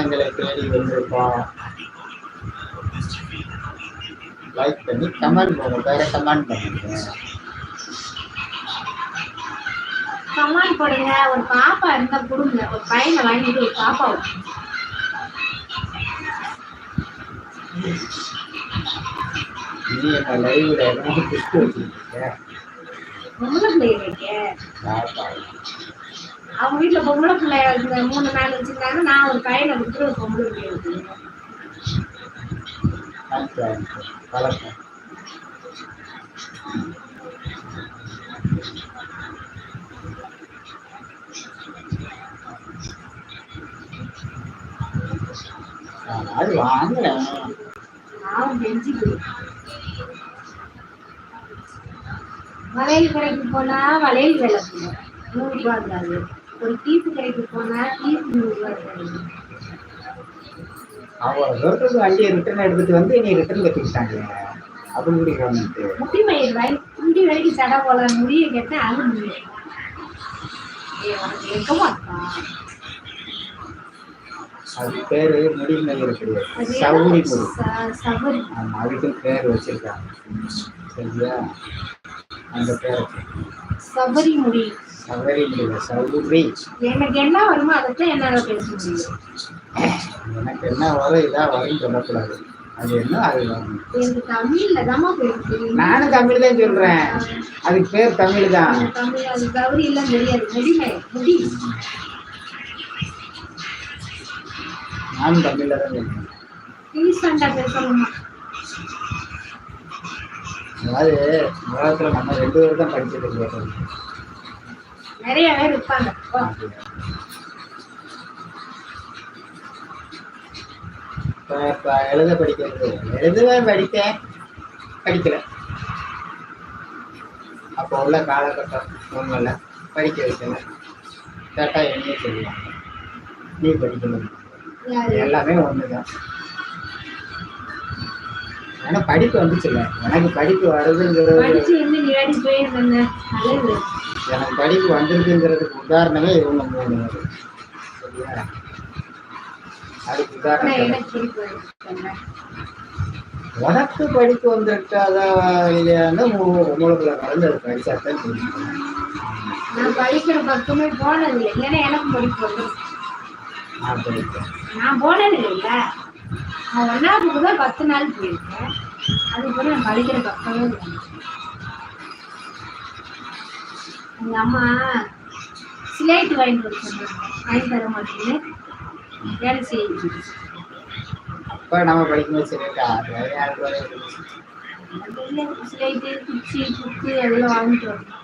எங்களை தேடி வந்திருக்கோம். லைக் பண்ணி கமெண்ட் பண்ணுங்க. வேற கமெண்ட் பண்ணுங்க. கமாண்ட் போடுங்க ஒரு பாப்பா இருந்தா கொடுங்க. ஒரு பையனை வாங்கிட்டு ஒரு பாப்பா நீ என்ன லைவ்ல பொம்பளை பிள்ளைய வைக்க அவங்க வீட்டுல பொம்பளை பிள்ளை மூணு நாள் வச்சிருந்தாங்க நான் ஒரு பையனை கொடுத்துட்டு ஒரு பொம்பளை பிள்ளை அது நான் வளையல் கடைக்கு போனா வளையல் விலை நூறு ரூபாய் ஒரு டீப்பு கடைக்கு போனா டீப்பு நூறு ரூபாய் இருக்காது அவ்வளோ தூரத்துக்கு வண்டியை ரிட்டர்ன் எடுத்துட்டு வந்து நீ ரிட்டர்ன் கட்டிக்கிட்டாங்க. அது முடி கவர்மெண்ட் முடி மயில் வை முடி வரைக்கும் சடை போல முடிய கேட்டேன் அது பேரு முடி மயிர் கிடையாது. சவுரி முடி. சபரி ஆமா அதுக்கு பேர் வச்சிருக்காங்க. சரியா? அந்த பேர் சபரி முடி. சவரி முடியல சவுரி எனக்கு என்ன வருமோ அதைத்தான் என்னால பேச முடியும். எனக்கு என்ன வரும் இதா வரும் சொல்லக்கூடாது. அது என்ன அது எனக்கு தமிழ்ல தாமா நானும் தமிழ் தான் சொல்றேன். அதுக்கு பேர் தமிழ் தான். தமிழ் அது கௌரி எல்லாம் தெரியாது முடிமை முடி. நானும் தமிழ்ல தான் சொல்றேன். ரீசெண்டா பேசணுமா? அதாவது உலகத்துல நம்ம ரெண்டு பேரும் தான் படிச்சது கேட்டது நிறைய பேர் இருப்பாங்க. இப்ப எழுத படிக்கிறது. எழுதுவேன் படித்தேன் படிக்கல. அப்போ உள்ள காலகட்டம் ஒன்றும் படிக்க வைக்கல கேட்டா என்னையே சொல்லுவாங்க நீ படிக்கணும்? எல்லாமே ஒன்று தான் ஏன்னா படிப்பு வந்துச்சுல்ல. எனக்கு படிப்பு வருதுங்கிறது எனக்கு படிப்பு வந்திருக்குங்கிறதுக்கு உதாரணமே இவங்க மூணு பேர். சரியா? அதுக்கு உதாரணம் உனக்கு படிப்பு வந்திருக்காதா இல்லையான்னு உங்களுக்குள்ள கலந்து அது படிச்சாத்தான் தெரியும் நான் படிக்கிற பக்கமே போனது இல்லை இல்லைன்னா எனக்கு படிப்பு வரும் நான் படிப்பேன். நான் போனது இல்லைல்ல நான் ஒன்னாவது தான் பத்து நாள் போயிருக்கேன். அதுக்கப்புறம் நான் படிக்கிற பக்கமே இல்லை எங்க அம்மா சிலேட்டு வாங்கிட்டு வர சொன்னாங்க வாங்கி தர மாட்டேன்னு வேலை செய்யுது நம்ம படிக்கும்போது. சிலேட்டு குச்சி புக்கு அதெல்லாம் வாங்கிட்டு வரணும்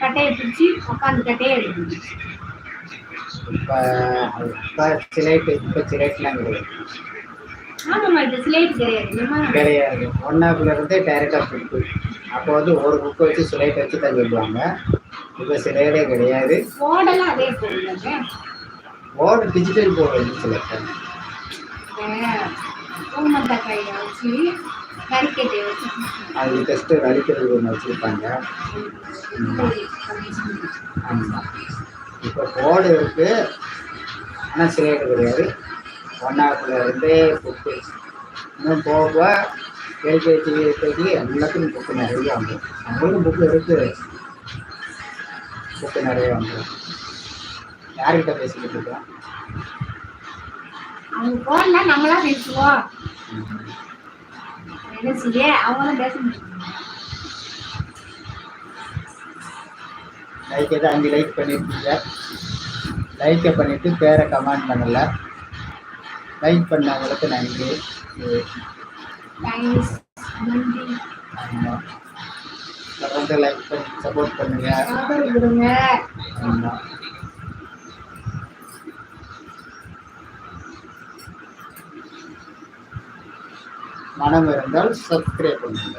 கட்டையை பிடிச்சி உட்காந்து கட்டையை எடுக்கணும் இப்போ சிலேட்டு இப்போ சிலேட்லாம் கிடையாது. கிடையாது. இல்லைம்மா கிடையாது. ஒன்னாப்புல இருந்தே டைரெக்டாக புக்கு அப்போ வந்து ஒரு புக்கை வச்சு சிலேட் வச்சு தான் சொல்லுவாங்க. இப்போ சிலேடே கிடையாது. போர்டு டிஜிட்டல் போர்டு கறிக்கட்டையை வச்சு அது டெஸ்ட்டு வலிக்கிறது ஒன்று வச்சுருப்பாங்க. ஆமாம் இப்போ போர்டு இருக்குது ஆனால் சிலேட்டு கிடையாது. ஒன்றாப்புல இருந்தே புக்கு இன்னும் போக போக எல்கேஜி யூகேஜி எல்லாத்துக்கும் புக்கு நிறைய வந்துடும் நம்மளுக்கும் புக்கு இருக்குது புக்கு நிறைய வந்துடும் யார்கிட்ட பேசிக்கிட்டு இருக்கோம்? அவங்க போனா நம்மளா பேசுவோம். என்ன செய்ய? அவங்களும் பேச முடியும் லைக் எதாவது அங்கே லைக் பண்ணியிருக்கீங்க லைக்கை பண்ணிவிட்டு பேரை கமெண்ட் பண்ணல. லைக் பண்ணவங்களுக்கு நன்றி. ஆமாம் தொடர்ந்து லைக் பண்ணி சப்போர்ட் பண்ணுங்க. ஆமாம் மனம் இருந்தால் சப்ஸ்கிரைப் பண்ணுங்க.